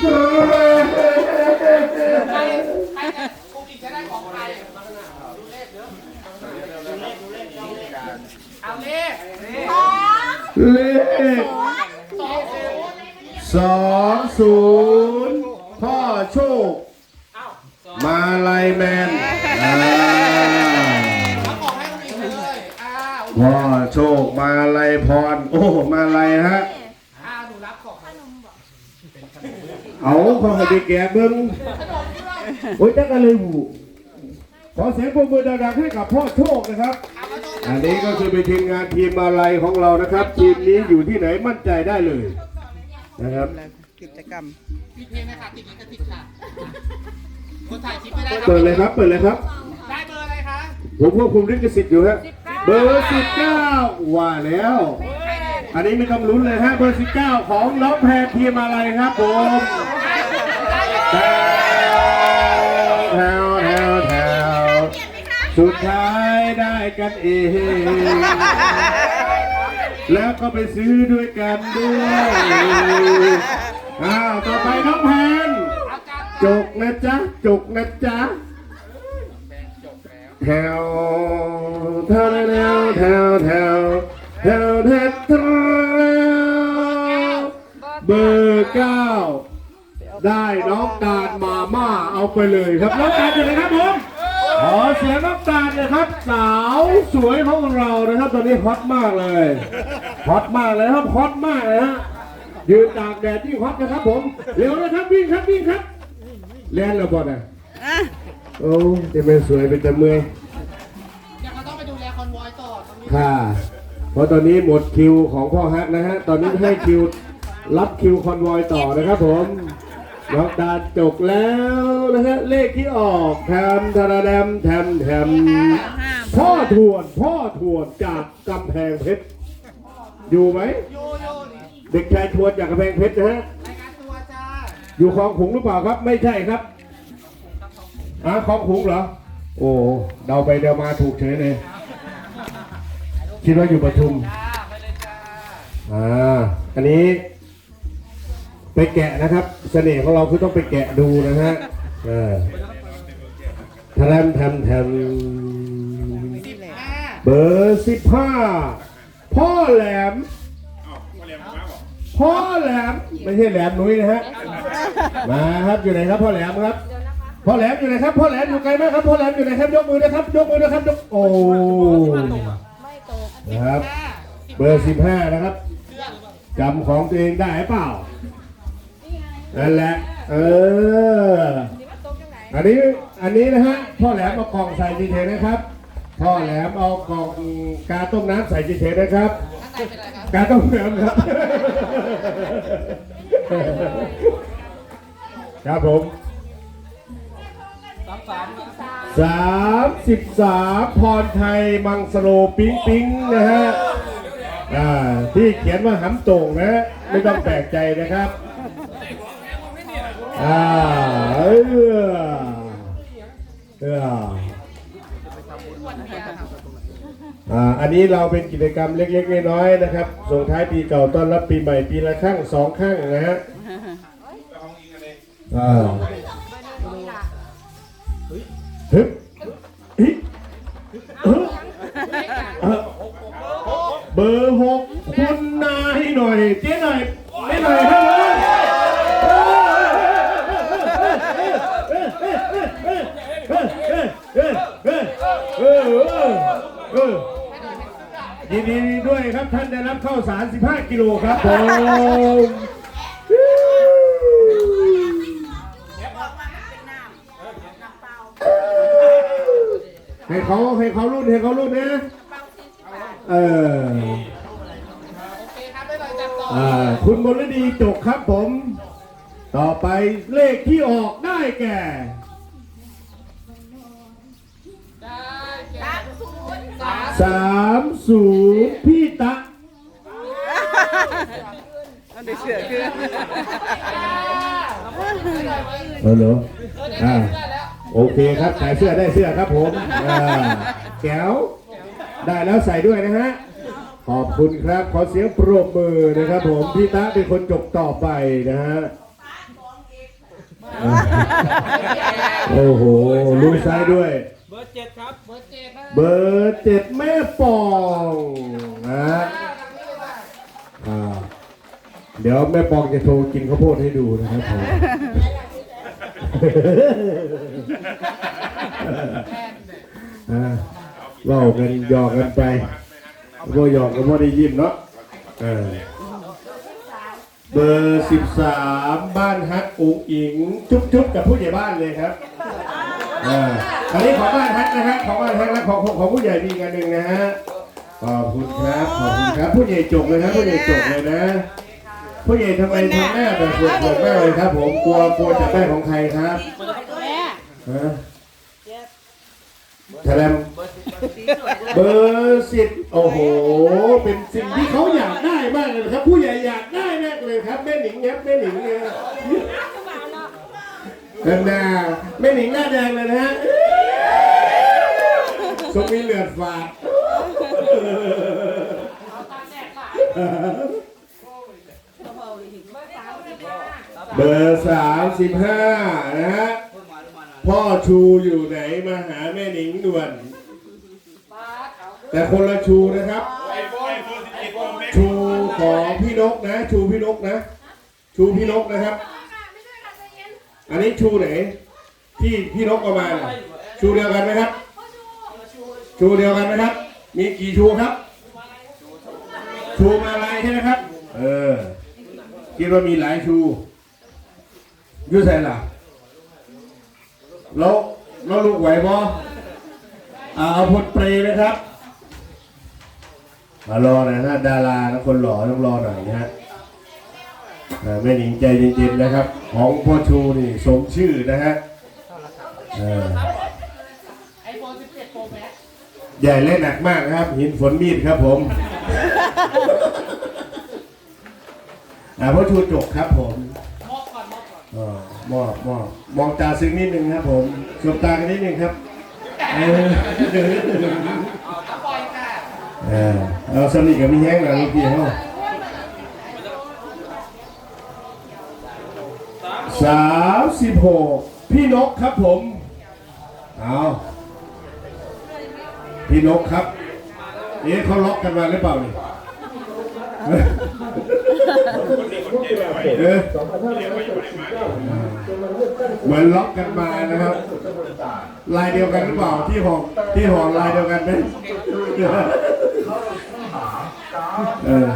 เลขเด้อเอาเลขเลขสองศูนย์พ่อโชค มาลายแมนอ่าเอาของให้คนอื่นเลยอ้าวพ่อโชคมาลายพร โอ้ มาลายฮะ อ้าวหนูรับของขนม เอาข้อคดีแก่เบิ้งด้วยโอ้ยจักอะไรหูขอเสียงปรบมือดังๆให้กับพ่อโชคนะครับเอามาต้มอันนี้ก็คือเป็นทีมงานทีมมาลัยของเรานะครับ ทีมนี้อยู่ที่ไหนมั่นใจได้เลยนะครับกิจกรรมปิดเพลงนะคะติดลิขสิทธิ์ค่ะคนถ่ายคลิปไม่ได้เปิดเลยครับ เปิดเลยครับ ได้เบอร์อะไรคะผมควบคุมลิขสิทธิ์อยู่ฮะเบอร์สิบเก้าว่าแล้ว อันนี้มีคำองลุ้นเลยฮะเบอร์สิบเก้าของน้องแพรเทีมอะไรครับผมแถวแถวแถวแถวสุดท้ายได้กันเอง แล้วก็ไปซื้อด้วยกันด้วยอ้าวต่อไปน้องแพนจกนะจ๊ะจกนะจ๊ะแถวแถวแถวแถวแถวแถว บอร์เก้าได้น้องตาลมาม่าเอาไปเลยครับน้องตาลอยู่ไหนครับผมขอเสียงน้องตาลหนะครับ สาวสวยของเรานะครับ ตอนนี้ฮอตมากเลยฮอตมากเลยครับฮอตมากเลยฮะยืนตากแดดที่ฮอตนะครับผมเร็วนะครับวิ่งครับวิ่งครับเล่นระบอดอะอะโอ้จะเป็นสวยเป็นแต่เมื่อยเดี๋ยวเขาต้องไปดูแลคอนวอยต่อตรงนี้ค่ะเพราะตอนนี้หมดคิวของพ่อฮักนะฮะตอนนี้ให้คิว รับคิวคอนวอยต่อนะครับผมน้องตาลจกแล้วนะฮะเลขที่ออกแถมทาราแดมแถมแถมพ่อทวนพ่อทวนจากกำแพงเพชรอยู่ไหมโยโย่นี่เด็กชายทวนจากกำแพงเพชรนะฮะรายการตัวจ้าอยู่คลองขุงหรือเปล่าครับ ไม่ใช่ครับอะคลองขุงเหรอ โอ้เดาไปเดามาถูกเฉยเลยคิดว่าอยู่ปทุมจ้าไปเลยจ้าอ่าอันนี้ ไปแกะนะครับ เสน่ห์ของเราคือต้องไปแกะดูนะฮะเออแทมแทมแทมเบอร์สิบห้าพ่อแหลม พ่อแหลม ไม่ใช่แหลมนุ้ยนะฮะ มาครับอยู่ไหนครับพ่อแหลมครับ พ่อแหลมอยู่ไหนครับ พ่อแหลมอยู่ไกลไหมครับ พ่อแหลมอยู่ไหนครับ ยกมือนะครับ ยกมือนะครับยกโอ้นะครับ เบอร์สิบห้านะครับจำของตัวเองได้เปล่า นั่นแหละ เออ อันนี้ อันนี้นะฮะ พ่อแหลมเอากล่องใส่จีเทนะครับ พ่อแหลมเอากล่องกาต้มน้ำใส่จีเทนะครับข้างในะครับกาต้มน้ำครับ ครับผมสามสิบสามพรไทยมังสโลปิ๊งปิ๊งนะฮะอ่าที่เขียนว่าหำโต่งนะ ไม่ต้องแปลกใจนะครับ อ่าเออเอออ่าอันนี้เราเป็นกิจกรรมเล็กๆน้อยๆนะครับ ส่งท้ายปีเก่าต้อนรับปีใหม่ปีละครั้งสองครั้งนะฮะอ่าฮึบฮิฮึบเอ่อเบอร์หกคุณนายหน่อยเจ๊หน่อยไม่หน่อยครับ ยินดีด้วยครับท่านได้รับข้าวสาร 15 กิโลครับผมให้เขาให้เขารุ่นให้เขารุ่นนะเออคครับได้เลยจัดต่ออ่าคุณมลดีจกครับผม ต่อไปเลขที่ออกได้แก่ ได้แก่ สามสามศูนย์พี่ตะอันนี้เสือคือเออเหรอเออได้อ่าได้แล้วโอเคครับขายเสื้อได้เสื้อครับผมอ่าแก้วได้แล้วใส่ด้วยนะฮะขอบคุณครับขอเสียงปรบมือนะครับผมพี่ตะเป็นคนจบต่อไปนะฮะโอ้โหลูกซ้ายด้วยเบ อร์เจ็ดครับเบอร์เจ็ดนะเบอร์เจ็ดแม่ปองนะอ่าเดี๋ยวแม่ปองจะโทรกินข้าวโพดให้ดูนะครับผมอ่าเล่ากันหยอกกันไปก็หยอกกันว่าได้ยินเนาะเออเบอร์สิบสามบ้านฮักอุ๋งอิง จุ๊บๆกับผู้ใหญ่บ้านเลยครับ อ่าอันนี้ของบ้านฮักนะฮะของบ้านฮักและของของผู้ใหญ่มีกันหนึ่งนะฮะขอบคุณครับขอบคุณครับ ผู้ใหญ่จกเลยครับผู้ใหญ่จกเลยนะ ผู้ใหญ่ทำไมทำหน้าแบบปวดปวมากเลยครับ ผมกลัวกลัวจะได้ของใครครับฮะแถลมเบอร์สิบโอ้โห เป็นสิ่งที่เขาอยากได้มากเลยครับ ผู้ใหญ่อยากได้มากเลยครับแม่หนิงครับแม่หนิงเนี่ย กันนาแม่หนิงหน้าแดงเลยนะฮะทรงมีเลือดฝาดเบอร์สามสิบห้านะฮะ พ่อชูอยู่ไหนมาหาแม่หนิงด่วน แต่คนละชูนะครับ ชูของพี่นกนะ ชูพี่นกนะ ชูพี่นกนะครับ อันนี้ชูไหนที่พี่นกเอามาน่ะชูเดียวกันไหมครับ ชูเดียวกันไหมครับ มีกี่ชูครับ ชูมาลายใช่ไหมครับ เออคิดว่ามีหลายชูอยูใส่ล่ะแล้วแล้วลูกไหวบ่อาเอาพดเปรย์นะครับ มารอหน่อยนะดารานะคนหล่อต้องรอหน่อยนะฮะ แม่หนิงใจเย็นๆนะครับ ของพ่อชูนี่สมชื่อนะฮะเออไอโฟน17 Pro Max ใหญ่และหนักมากนะครับ หินฝนมีดครับผมอ่าพ่อชูจกครับผมมอบก่อนมอบก่อนอ๋อมอบมอบมองตาซึ้งนิดนึงครับผมสบตากันนิดนึงครับเออเอาปล่อยค่ะเออเอาสนิทกับพี่แห้งหน่อยลูกพี่เขา 36 พี่นกครับผม เอาพี่นกครับเอ๊ะเขาล็อกกันมาหรือเปล่าเนี่ยเหมือนล็อกกันมานะครับ ลายเดียวกันหรือเปล่าที่หอกที่หอกลายเดียวกันไหมเออ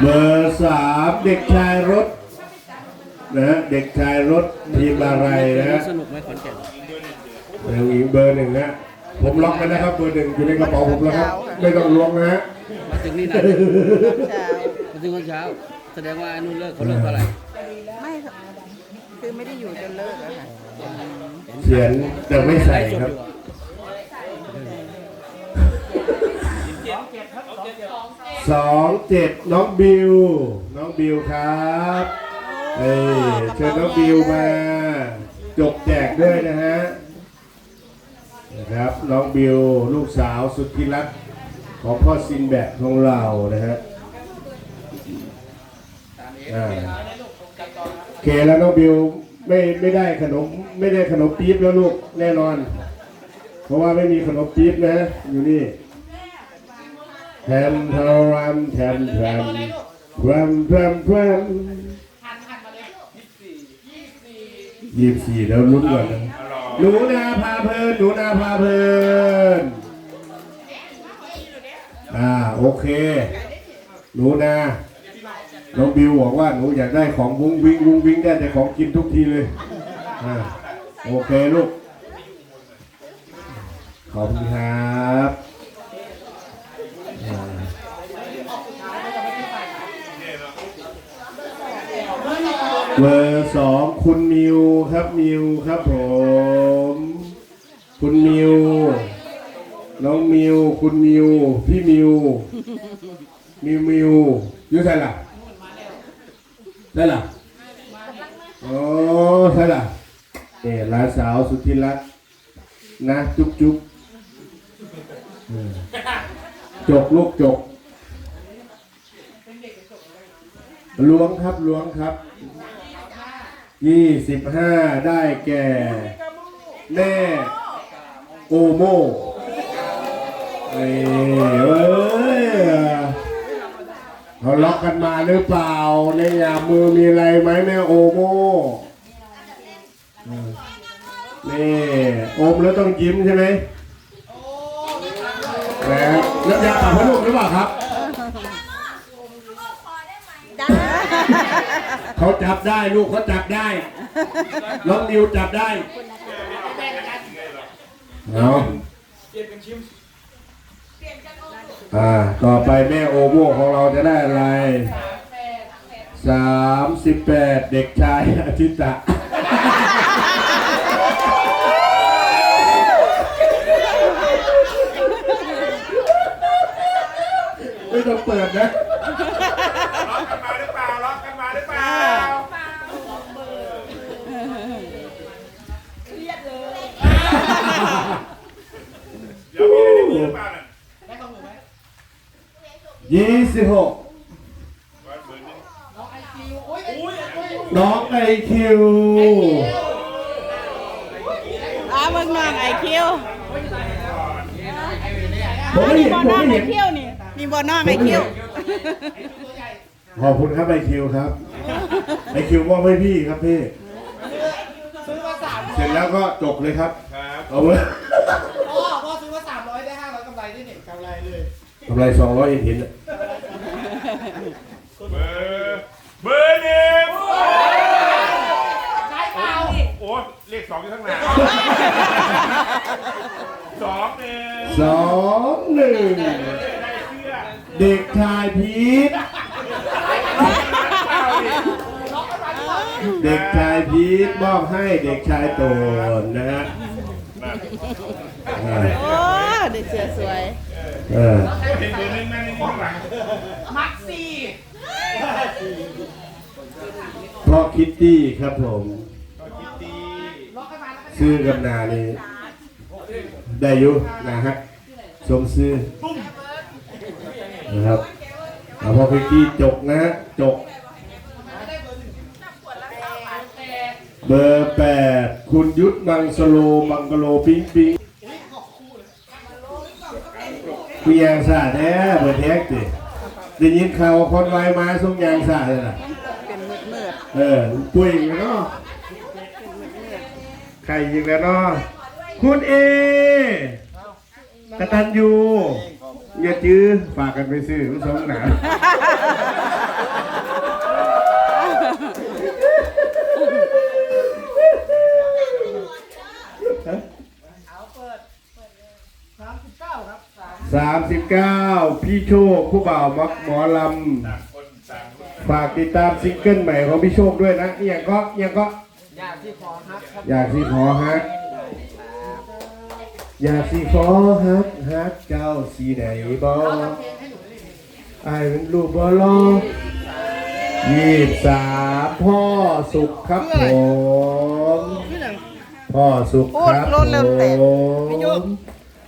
เบอร์สามเด็กชายรถนะฮะเด็กชายรถทีมอะไรนะฮะสนุกไหมขอนแก่นเบอร์อีกเบอร์หนึ่งนะผมล็อกไปแล้วครับเบอร์หนึ่งอยู่ในกระเป๋าผมแล้วครับไม่ต้องล้วงนะฮะมาถึงนี่นะเช้ามาถึงตอนเช้า แสดงว่าไอ้นู่นเลิกเขาเลิกเท่าไหร่ไม่ค่ะคือไม่ได้อยู่จนเลิกอะค่ะเขียนแต่ไม่ใส่ครับ สองเจ็ดน้องบิว น้องบิวครับเอ้ยเชิญน้องบิวมา จบแจกด้วยนะฮะนะครับน้องบิวลูกสาวสุดที่รักของพ่อซินแบกของเรานะฮะอ่าโอเคแล้วน้องบิวไม่ไม่ได้ขนมไม่ได้ขนมปี๊บแล้วลูกแน่นอน เพราะว่าไม่มีขนมปี๊บนะอยู่นี่แทมทรมแทมแทมแทมแทมแทมหันหันมาเลย24ยี่สิบสี่แล้วลุ้นก่อนนะหนูนาพาเพลินหนูนาพาเพลินอ่าโอเค หนูนาน้องบิวบอกว่าหนูอยากได้ของวุ้งวิ้งวุ้งวิ้งได้แต่ของกินทุกทีเลยอ่าโอเคลูกขอบคุณครับ เบอร์สองคุณมิวครับมิวครับผม คุณมิวน้องมิวคุณมิวพี่มิวมิวมิวอยุ่ใช่ล่ะใช่ล่ะอ๋อใช่ล่ะเนี่ยหลานสาวสุดที่รักนะจุ๊บจุ๊บเออจกลูกจกล้วงครับล้วงครับ ยี่สิบห้าได้แก่ แม่โอโมเอ้ยเอเขาล็อกกันมาหรือเปล่า ในยามมือมีอะไรไหมแม่โอโมนี่โอมแล้วต้องยิ้มใช่ไหมแล้วแล้วยาปากพนุ่มหรือเปล่าครับ เขาจับได้ลูกเขาจับได้ น้องนิวจับได้เอาอ่า ต่อไปแม่โอโมของเราจะได้อะไรสามสิบแปดเด็กชายอาทิตะไม่ต้องเปิดนะ ยี่สิบหกร้อยเบอร์หนึ่งน้องไอคิวอ้าเบิ่งน้องไอคิวผมไม่นี่เห็นบ่ผมน้องไม่ไอเห็นคิวนี่นี่บ่น้องไอคิวขอบคุณครับไอคิวครับไอคิวมอบให้พี่ครับพี่ซื้อมาสามเสร็จแล้วก็จบเลยครับ ครับเอาเลยำไรสองร้อยเห็นเห็นอะเบอร์เบอร์หนึ่งใช่เปล่าโอ้เลขสองอยู่ข้างหน้าสองหนึ่งสองหนึ่งได้เสื้อเด็กชายพีทเปล่าดิเด็กชายพีทมอบให้เด็กชายโตนนะฮะอ่าโอ้เด็กเสือสวย เออเห็นเบอร์หนึ่งนั่นนี่ข้างหลังมักซี่พ่อคิตตี้ครับผมซื้อกับนานี่ได้อยู่นะฮะสมซื้อนะครับเอาพอพิกกี้จกนะฮะจก เบอร์แปดคุณยุทธมังสโลมังกโล ปิงปิง คุยยางสาแท้เบอร์แท็กดิได้ยินข่าวว่าคนไวมาส่งยางสาเลยล่ะเป็นมืดมืดเออปุ้ยอีกแล้วเนาะใครอีกแล้วเนาะคุณเอกตันยูอย่าจื้อฝากกันไปซื้อมันสองหนา สามสิบเก้าพี่โชคผู้บ่าวมักหมอลำฝากติดตามซิงเกิลใหม่ของพี่โชคด้วยนะอหย่างก็อหย่างก็อยากสิขอฮักอยากสิขอฮักอยากสิขอฮักฮักเจ้าสีไหนบ่ไอ้ายเป็นลูกบ่รอยี่สิบสามพ่อสุขครับผมพ่อสุขครับผมพี่โช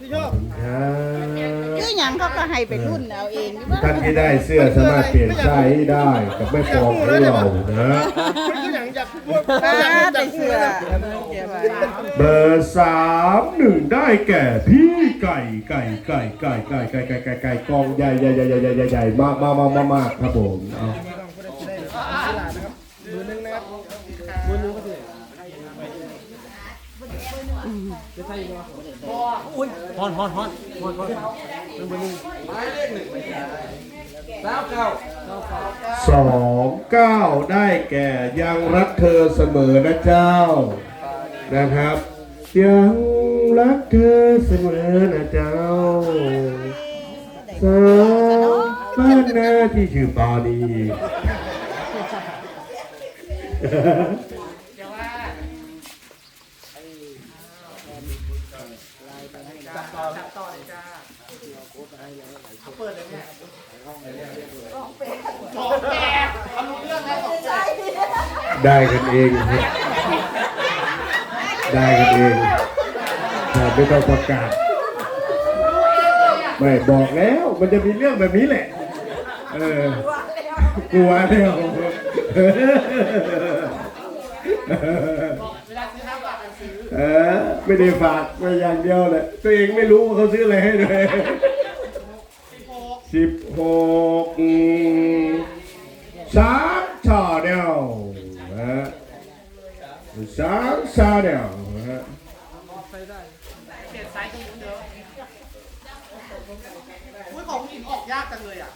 คพี่โชคครับคือหยังเขาก็ให้ไปรุ่นเอาเองนี่ว่าท่านที่ได้เสื้อสามารถเปลี่ยนไซส์ได้กับแม่ฟองของเรานะป้าได้เสือเบอร์สามหนึ่งได้แก่พี่ไก่ไก่ไก่ไก่ไก่ไก่ไก่ไก่ไก่กองใหญ่ใหญ่ใหญ่ใหญ่ใหญ่ใหญ่ใหญ่มากมากมากมากมากครับผมเอา อุ้ยฮอนฮอนฮอนฮอนฮอนหนึ่งหนึ่งหมายเลขหนึ่งไม่ใช่สองเก้าได้แก่ยังรักเธอเสมอนะเจ้า นะครับยังรักเธอเสมอนะเจ้าสาวบ้านนาที่ชื่อปานี ได้กันเองครับได้กันเองแต่ไม่ต้องประกาศ ไม่บอกแล้วมันจะมีเรื่องแบบนี้แหละ เออกลัวแล้วเออ ไม่ได้ฝากมาอย่างเดียวเลยตัวเองไม่รู้ว่าเขาซื้ออะไรให้เลย สิบหกสามชาเดียวนะฮะสามชาเดียวนะฮะอุ้ยของผู้หญิงออกยากจังเลยอะ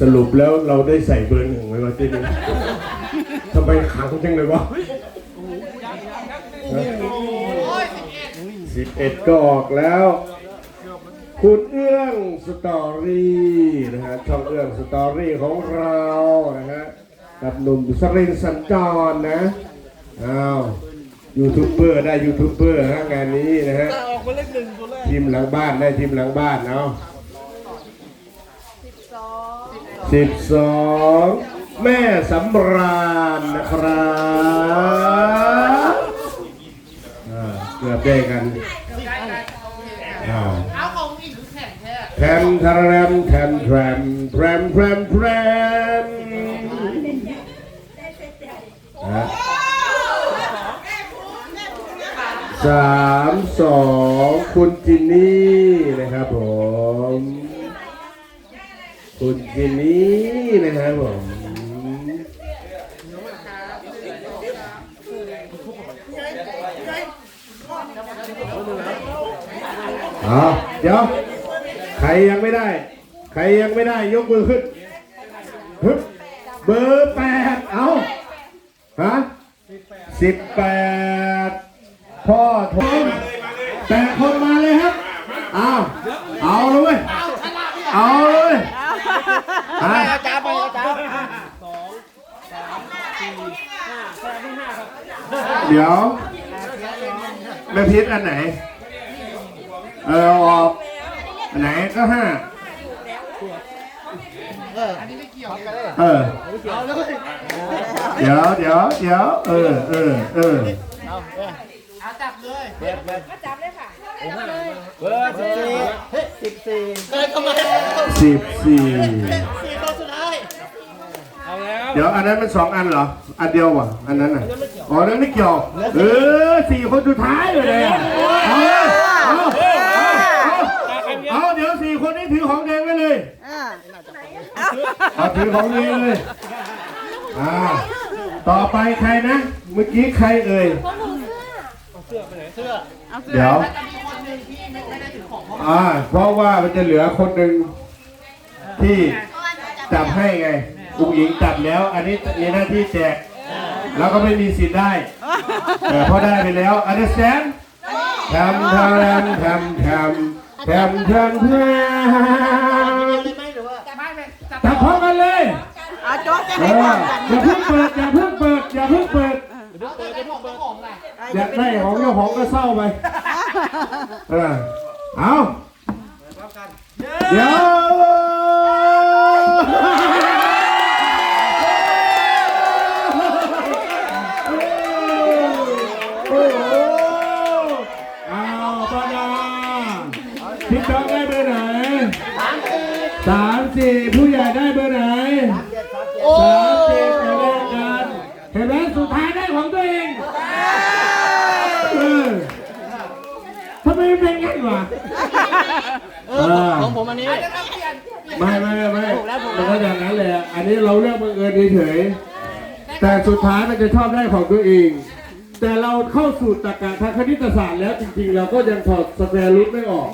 สรุปแล้วเราได้ใส่เบอร์หนึ่งไว้ว่าที่นี่ทำไมขังจังเลยวะโอ้ยสิบเอ็ดสิบเอ็ดก็ออกแล้ว คุณเอื้องสตอรี่นะฮะช่องเอื้องสตอรี่ของเรานะฮะกับหนุ่มสรินทร์สัญจรนะอ้าวยูทูบเบอร์ได้ยูทูบเบอร์ฮะงานนี้นะฮะออกมาเลขหนึ่งตัวแรกทีมหลังบ้านได้ทีมหลังบ้านเนาะสิบสองแม่สำราญนะครับอ่าเกือบได้กันอ่าเท้แมทารมแทมแทรมแทรมแทรมแทรมสามสองคุณจินนี่นะครับผม คุณจินนี่นะครับผมเอาเดี๋ยว รยังไม่ได้ ใครยังไม่ได้ยกมือขึ้นฮึบเบอร์แปดเอาฮะสิบแปดพ่อทงแปดคนมาเลยครับเอาเอาเลยเว้ยเอาเลยฮะจ้าไปจ้าเดี๋ยวแม่พิษอันไหน เออเอาออกอันไหนก็ห้าอันนี้ไม่ เกี่ยวเลยเออ เดี๋ยวเดี๋ยวเดี๋ยวเออเออเออเอาจับเลยเบอร์สิบสี่สิบสี่เกินทำไมสิบสี่สี่ตัวสุดท้ายเอาแล้วเดี๋ยวอันนั้นมันสองอันเหรอ อันเดียววะอันนั้นอะอ๋อนั่นไม่เกี่ยว เออสี่คนสุดท้ายเลยอะเอาเลยเอาเอาเอาเอาเดี๋ยวสี่คนนี้ถือของแดงไว้เลย อ่า เอาถือของแดงเลยอ่าต่อไปใครนะ เมื่อกี้ใครเอ่ยเอาเสื้อเดี๋ยวจะมีคนหนึ่งที่ไม่ไม่ได้ถือของเขาอ่าเพราะว่ามันจะเหลือคนหนึ่งที่จับให้ไงอุ้งหญิงจับแล้ว อันนี้มีหน้าที่แจก แล้วก็ไม่มีสิทธิ์ได้แต่พอได้ไปแล้ว understand ทำทำทำทำทำทำทำ เลยไหมหรือว่าไม่เป็นจับ จับพร้อมกันเลย เอาโจ๊กจะเอให้พร้ออมกันอย่าเพิ่งเปิดอย่าเพิ่งเปิดอย่าเพิ่งเปิดเปิดเป็นของเจ้าของไงอยากได้ของเจ้าของก็เศร้าไปเออเอาเดี๋ยวโอ้โหเอาปานาพี่น้องได้เบอร์ไหนสามสี่ผู้ใหญ่ได้เบอร์ไหน โอ้ สามสี่จะแลกกันเห็นไหมสุดท้ายได้ของตัวเองเออทำไมมันเป็นไงวะเออ ของผ มอันนี้ไม่ไม่ไม่ไม่มันก็อย่างนั้นแหละ อันนี้เราเลือกบังเอิญเฉยๆแต่สุดท้ายมันจะชอบได้ของตัวเอง แต่เราเข้าสู่ตรรกะทางคณิตศาสตร์แล้วจริงๆ เราก็ยังถอดสแควร์รูทไม่ออก